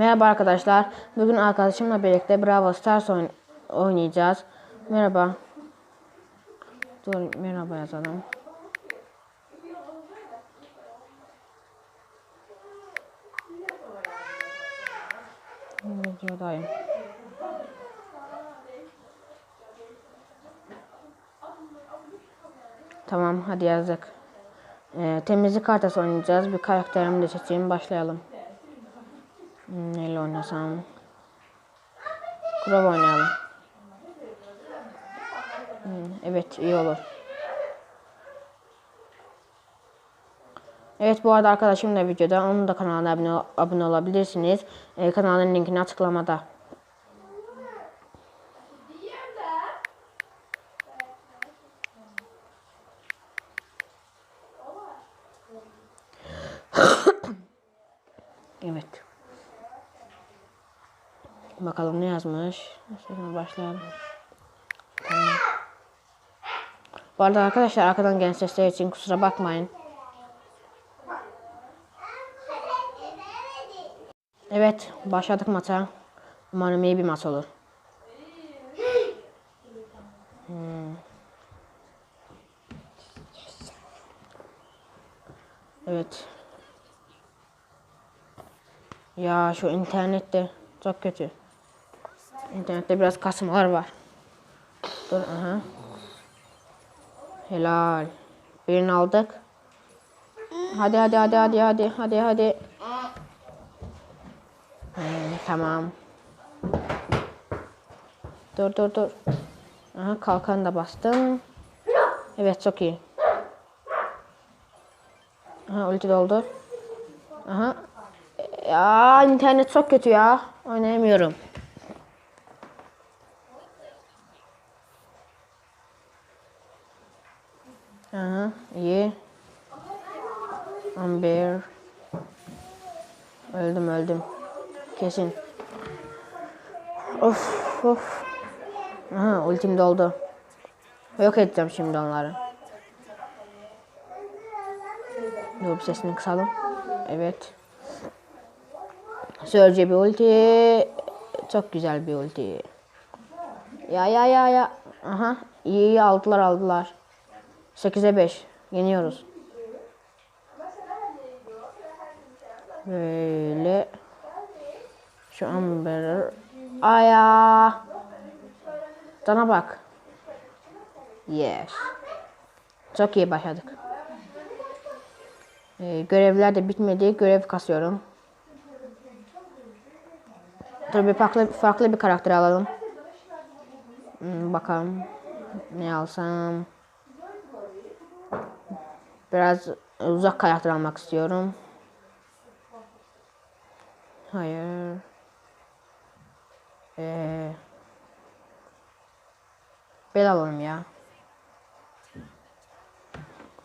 Merhaba arkadaşlar. Bugün arkadaşımla birlikte Bravo Stars oyn- oynayacağız. Merhaba. Dur merhaba yazalım. Videodayım. Tamam hadi yazdık. Ee, temizlik kartası oynayacağız. Bir karakterimi de seçeyim. Başlayalım. Neyle oynasam? Kurov oynayalım. Hmm, evet iyi olur. Evet bu arada arkadaşım da videoda. Onun da kanalına abone, abone olabilirsiniz. Ee, kanalın linkini açıklamada. Evet. Bakalım ne yazmış. Şimdi başlayalım. Tamam. Bu arada arkadaşlar arkadan gelen sesler için kusura bakmayın. Evet başladık maça. Umarım iyi bir maç olur. Hmm. Evet. Ya şu internette çok kötü. İnternette biraz kasmalar var. Dur aha. Helal. Birini aldık. Hadi hadi hadi hadi hadi hadi hadi. Hmm, tamam. Dur dur dur. Aha kalkan da bastım. Evet çok iyi. Aha ulti doldur. Aha. Ya internet çok kötü ya. Oynayamıyorum. Aha iyi. Amber. Öldüm öldüm. Kesin. Of of. Aha ultim doldu. Yok edeceğim şimdi onları. Dur sesini kısalım. Evet. Sörce bir ulti. Çok güzel bir ulti. Ya ya ya ya. Aha. İyi iyi aldılar aldılar. 8'e 5. Yeniyoruz. Böyle. Şu Amber. Aya. Cana bak. Yes. Çok iyi başladık. Ee, görevler de bitmedi. Görev kasıyorum. Bir farklı, farklı bir karakter alalım. Hmm, bakalım. Ne alsam. Biraz uzak karakter almak istiyorum. Hayır. Ee, Bel alalım ya.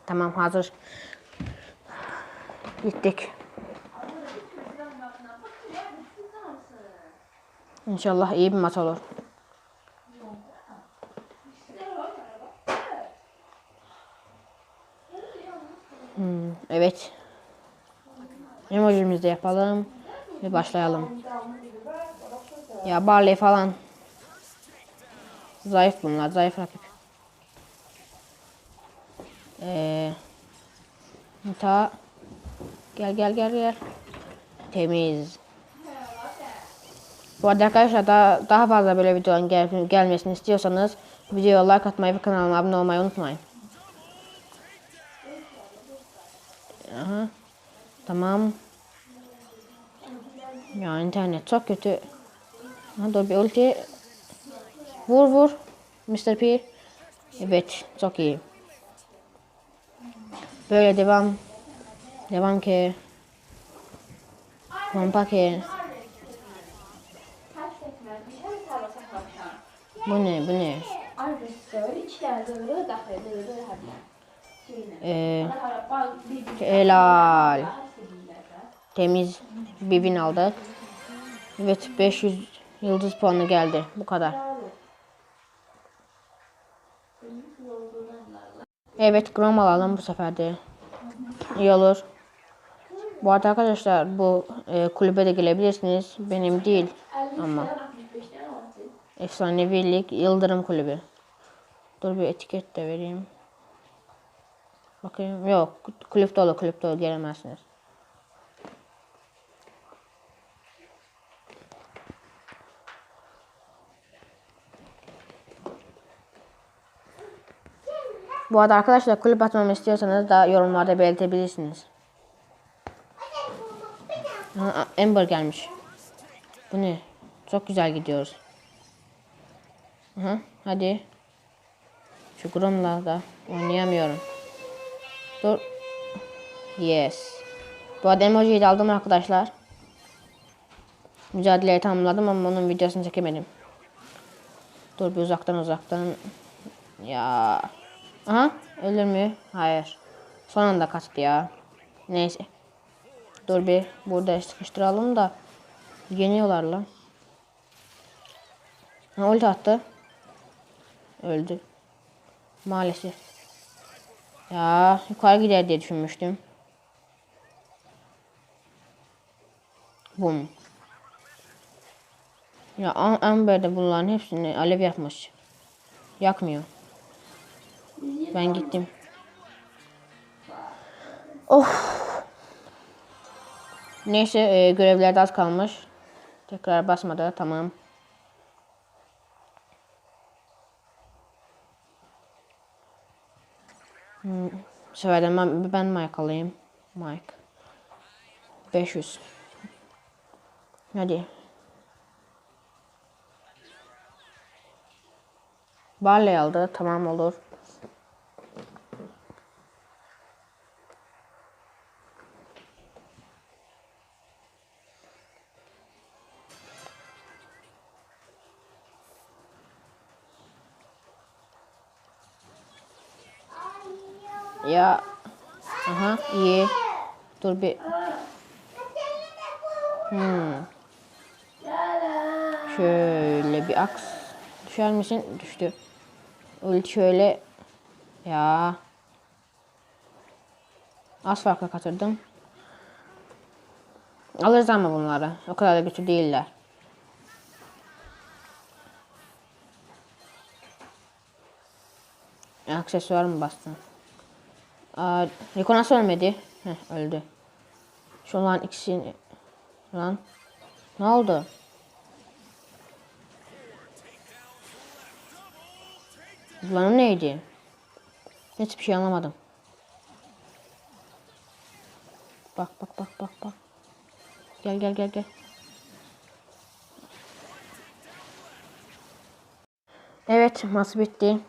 Tamam hazır. Gittik. İnşallah iyi bir maç olur. Hmm, evet. Emojimizi de yapalım. Ve başlayalım. Ya Barley falan. Zayıf bunlar. Zayıf rakip. Ee, ta gel gel gel gel. Temiz. Bu arada arkadaşlar daha, daha fazla böyle videoların gel, gelmesini istiyorsanız videoya like atmayı ve kanalıma abone olmayı unutmayın. Aha. Tamam. Ya internet çok kötü. Ha, dur bir ulti. Vur vur. Mr. P. Evet çok iyi. Böyle devam. Devam ki. Pompa ki. Bu ne bu ne? Ee, helal. Temiz bir win aldık. Evet 500 yıldız puanı geldi. Bu kadar. Evet Grom alalım bu sefer de. İyi olur. Bu arada arkadaşlar bu e, kulübe de gelebilirsiniz. Benim değil ama efsanevilik Yıldırım Kulübü. Dur bir etiket de vereyim. Bakayım. Yok. Kulüp dolu kulüp dolu gelemezsiniz. Bu arada arkadaşlar kulüp atmamı istiyorsanız da yorumlarda belirtebilirsiniz. Aha, Amber gelmiş. Bu ne? Çok güzel gidiyoruz. Aha, hadi. Şu Grom'la da oynayamıyorum. Dur. Yes. Bu arada emojiyi de aldım arkadaşlar. Mücadeleyi tamamladım ama onun videosunu çekemedim. Dur bir uzaktan uzaktan. Ya. Aha ölür mü? Hayır. Son anda kaçtı ya. Neyse. Dur bir burada sıkıştıralım da. Yeniyorlar lan. Ha ulti attı. Öldü. Maalesef. Ya yukarı gider diye düşünmüştüm. Bum. Ya Am- Amber de bunların hepsini alev yapmış. Yakmıyor. Ben gittim. Of. Neyse e, görevlerde az kalmış. Tekrar basmadı. Tamam. Hmm, bu sefer de ben, ben Mike alayım. Mike. 500. Hadi. Barley aldı. Tamam olur. Dur bir. Hmm. Şöyle bir aks. Düşer misin? Düştü. Ulti şöyle. Ya. Az farkla katırdım. Alırız ama bunları. O kadar da güçlü değiller. Aksesuar mı bastın? Aa, Rico nasıl ölmedi? Heh, öldü. Şu lan ikisini... Lan. Ne oldu? Lan neydi? Hiçbir şey anlamadım. Bak bak bak bak bak. Gel gel gel gel. Evet maç bitti.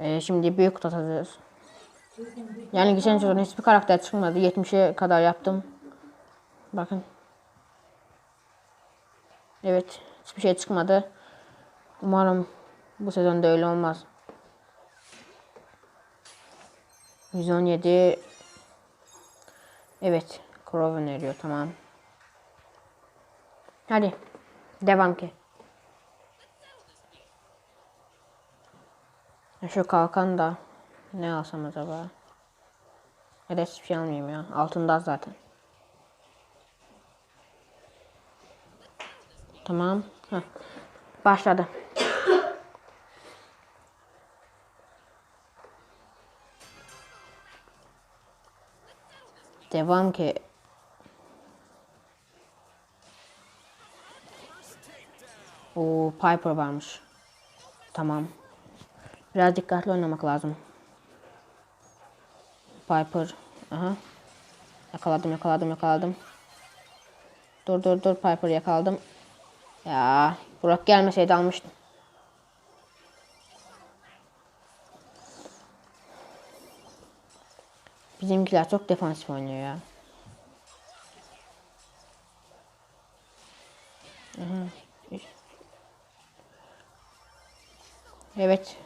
Ee, şimdi büyük kutu atacağız. Yani geçen sezon hiçbir karakter çıkmadı. 70'e kadar yaptım. Bakın. Evet. Hiçbir şey çıkmadı. Umarım bu sezonda öyle olmaz. 117 Evet. Crow öneriyor. Tamam. Hadi. Devam ki. Şu kalkan da ne alsam acaba? Ya şey almayayım ya. Altında zaten. Tamam. Heh. Başladı. Devam ki. O Piper varmış. Tamam. Biraz dikkatli oynamak lazım. Piper. Aha. Yakaladım yakaladım yakaladım. Dur dur dur Piper yakaladım. Ya Burak gelmeseydi almıştım. Bizimkiler çok defansif oynuyor ya. Aha. Evet.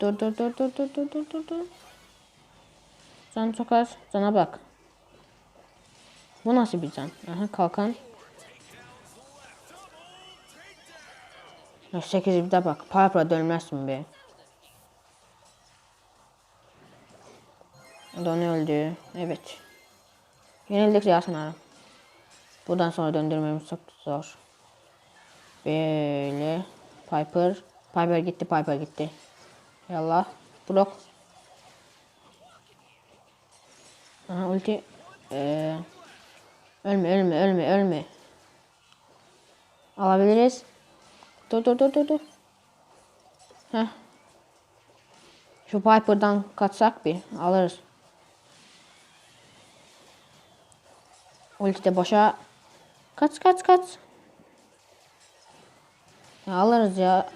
Dur dur dur dur dur dur dur dur dur. Can çok az. Cana bak. Bu nasıl bir can? Aha kalkan. 8 bir de bak. Piper'a dönmezsin be. Don öldü. Evet. Yenildik ya sanırım. Buradan sonra döndürmemiz çok zor. Böyle. Piper. Piper gitti. Piper gitti. Yallah. Blok. Aha ulti. Ee, ölme ölme ölme ölme. Alabiliriz. Dur dur dur dur dur. Heh. Şu Piper'dan kaçsak bir alırız. Ulti de boşa. Kaç kaç kaç. Ya alırız ya.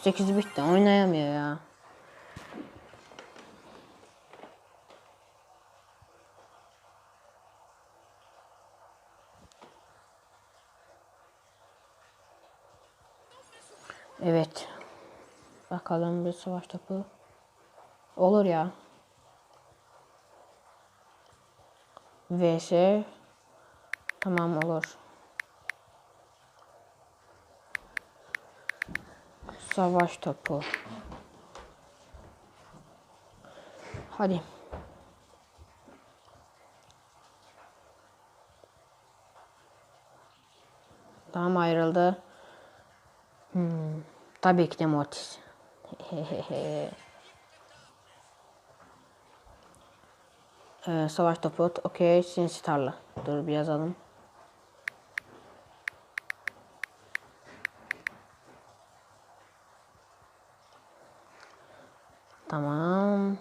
Şu 8 bitti oynayamıyor ya. Evet. Bakalım bir savaş topu. Olur ya. VS. Tamam olur. Savaş topu. Hadi. Tamam ayrıldı. Hmm, tabii ki de Mortis. ee, savaş topu. Okey. Sinsi tarla. Dur bir yazalım. Tamam.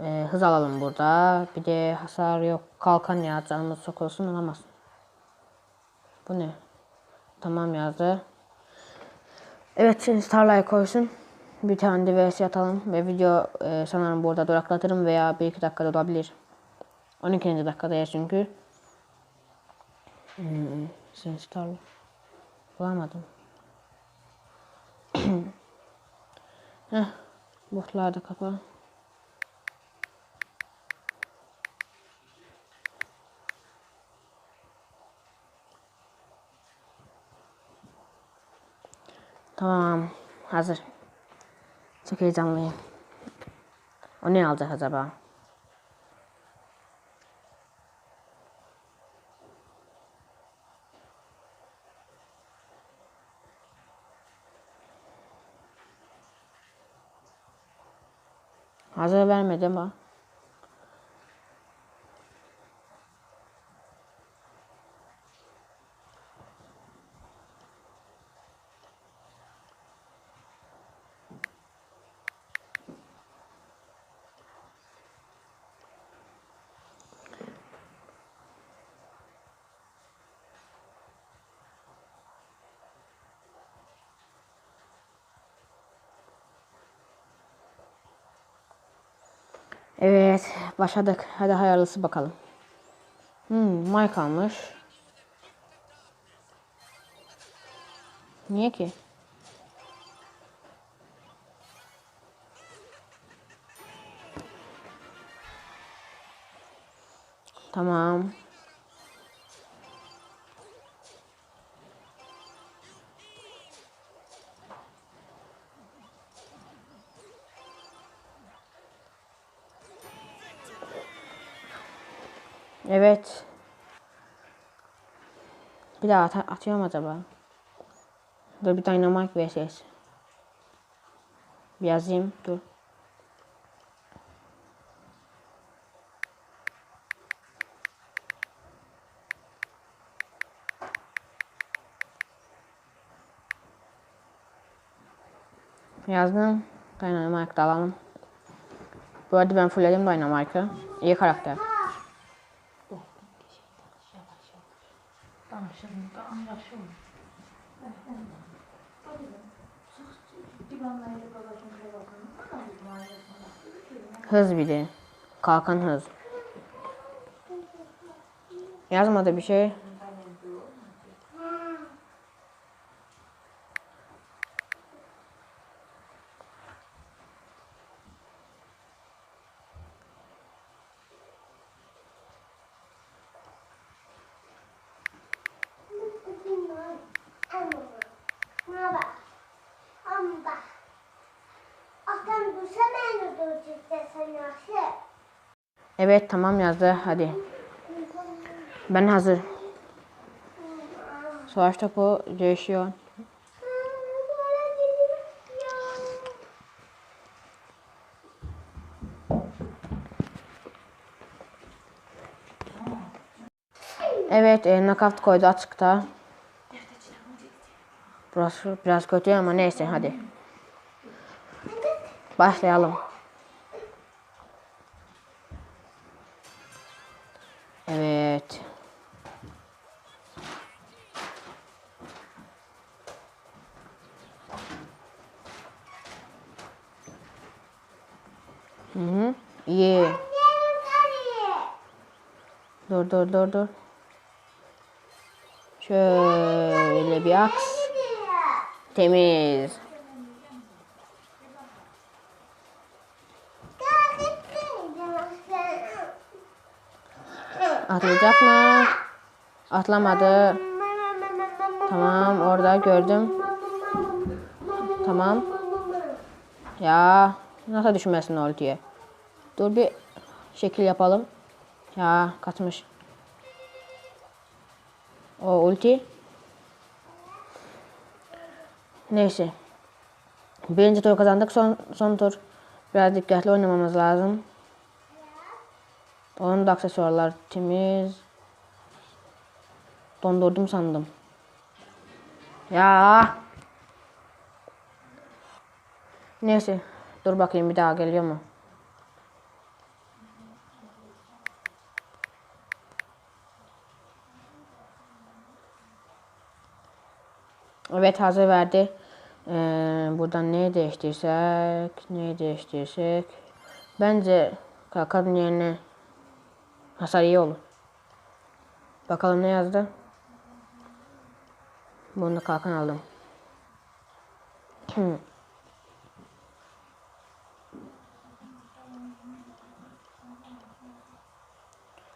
Ee, hız alalım burada. Bir de hasar yok. Kalkan ya canımız çok olamaz. Bu ne? Tamam yazdı. Evet şimdi tarlaya koysun. Bir tane de vs atalım ve video e, sanırım burada duraklatırım veya bir iki dakikada olabilir. 12. dakikada ya çünkü. Hmm, şimdi tarla. Bulamadım. Heh, botlar da Tamam. Hazır. Çok heyecanlıyım. O ne alacak acaba? Hazır vermedi ama. Evet, başladık. Hadi hayırlısı bakalım. Hmm, Mike almış. Niye ki? Tamam. Evet. Bir daha at atıyorum acaba? Dur bir Dynamite vs. Bir yazayım. Dur. Yazdım. Dynamite alalım. Bu arada ben fullledim Dynamite'ı. İyi karakter. Hız bir de. Kalkan hız. Yazmadı bir şey. Evet tamam yazdı. Hadi. Ben hazır. Savaş topu değişiyor. Evet, e, nakavt koydu açıkta. Burası biraz kötü ama neyse hadi. Başlayalım. Evet. Hı hı. İyi. Dur dur dur dur. Şöyle bir aks. Temiz. Atlayacak mı? Atlamadı. Tamam orada gördüm. Tamam. Ya nasıl düşmesin ultiye? Dur bir şekil yapalım. Ya kaçmış. O ulti. Neyse. Birinci tur kazandık. Son, son tur biraz dikkatli oynamamız lazım. Onun da aksesuarlar temiz. Dondurdum sandım. Ya. Neyse. Dur bakayım bir daha geliyor mu? Evet hazır verdi. Ee, buradan neyi değiştirsek, neyi değiştirsek. Bence kalkanın yerine hasar iyi olur. Bakalım ne yazdı. Bunu da kalkan aldım. Hmm.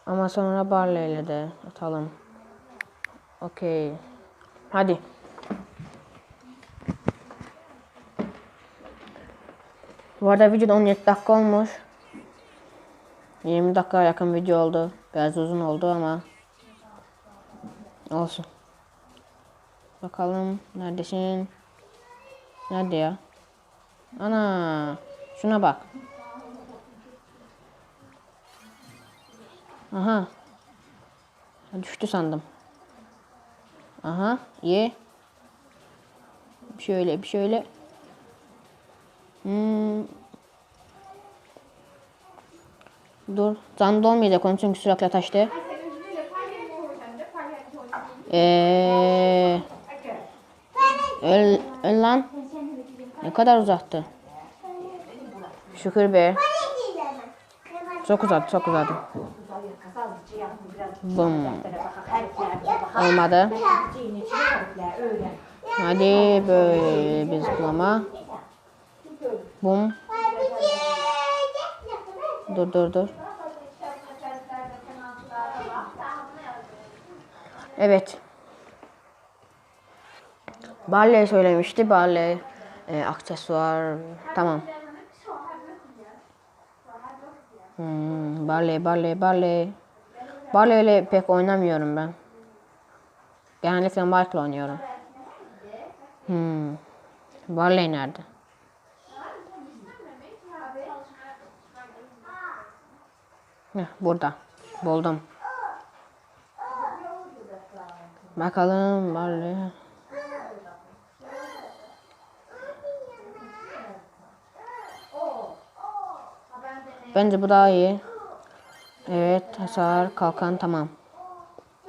Ama sonra Barley ile de atalım. Okey. Hadi. Bu arada video 17 dakika olmuş. 20 dakika yakın video oldu. Biraz uzun oldu ama olsun. Bakalım neredesin? Nerede ya? Ana şuna bak. Aha. Düştü sandım. Aha. Bir şöyle bir şöyle. Hmm. Dur. Can dolmayacak onun çünkü sürekli taştı. Eee. Öl, öl lan. Ne kadar uzaktı. Şükür be. Çok uzadı, çok uzadı. Bum. Olmadı. Hadi böyle bir zıplama. Bum. Dur dur dur. Evet. Barley söylemişti. Barley e, aksesuar. Tamam. Hmm, Barley, Barley, Barley. Barley ile pek oynamıyorum ben. Genellikle Mike'la oynuyorum. Hmm. Barley nerede? Heh, burada. Buldum. Bakalım Barley. Bence bu daha iyi. Evet hasar kalkan tamam.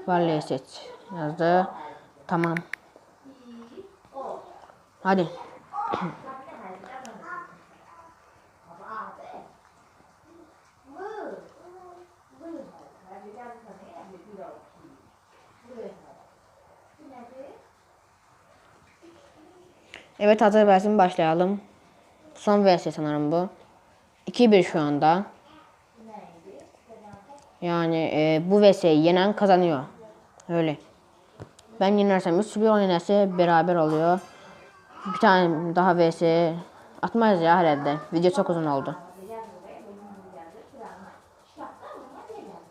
Barley seç yazdı. Tamam. Hadi. Evet hazır versin başlayalım. Son vs sanırım bu. 2-1 şu anda. Yani e, bu vs'yi yenen kazanıyor. Öyle. Ben yenersem 3-1 o beraber oluyor. Bir tane daha vs atmayız ya herhalde. Video çok uzun oldu.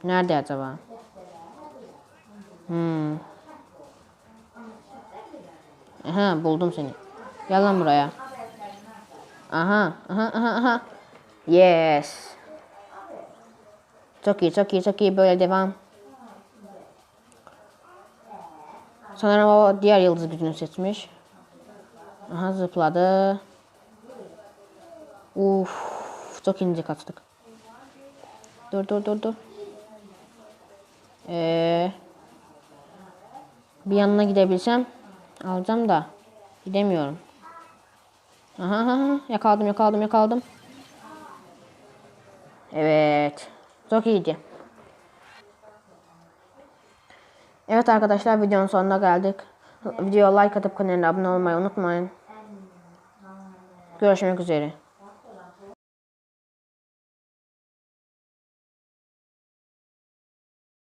Nerede acaba? Hmm. Aha buldum seni. Gel lan buraya. Aha, aha, aha, aha. Yes. Çok iyi, çok iyi, çok iyi. Böyle devam. Sanırım o diğer yıldız gücünü seçmiş. Aha zıpladı. Uf, çok ince kaçtık. Dur dur dur dur. Ee, bir yanına gidebilsem alacağım da gidemiyorum. Aha, yakaladım yakaladım yakaladım. Evet. Çok iyiydi. Evet arkadaşlar videonun sonuna geldik. Videoya like atıp kanalına abone olmayı unutmayın. Görüşmek üzere.